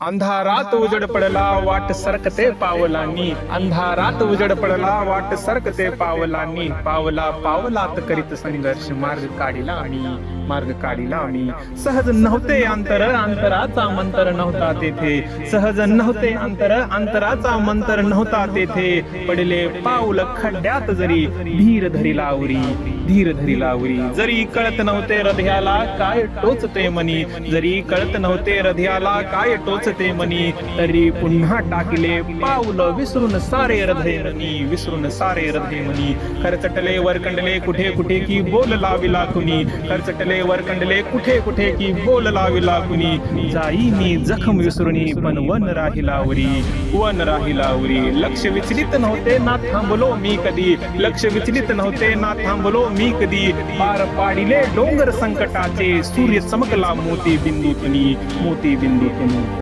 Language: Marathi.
अंधारात उजड पडला वाट सरकते पावलांनी. अंधारात उजड पडला वाट सरकते पावलांनी. पावला पावलात करीत संघर्ष मार्ग काढिला आणि मार्ग काढिला आणि. सहज नव्हते अंतर अंतराचा मंतर नव्हता तेथे. सहज नव्हते अंतर अंतराचा मंतर नव्हता तेथे. पडले पाऊल खड्ड्यात जरी धीर धरी लावरी धीर धरी लावरी. जरी कळत नव्हते हृदयाला काय टोचते मनी जरी कळत नव्हते हृदयाला काय टोचते मनी तरी पुन्हा टाकले पाऊल विसरून सारे हृदय मनी विसरून सारे हृदय मनी. खरचटले वरकंडले कुठे कुठे की बोल लाविला कुणी खरचटले वरकंडले कुठे कुठे की बोल लाविला कुणी जाई मी जखम विसरुनी पण वन राहिलावरी वन राहिलावरी लक्ष विचलित नव्हते ना थांबलो मी कधी. लक्ष विचलित नव्हते ना थांबलो मी कधी पार पाडिले डोंगर संकटाचे सूर्य समकला मोती बिंदूतनी मोती बिंदूतनी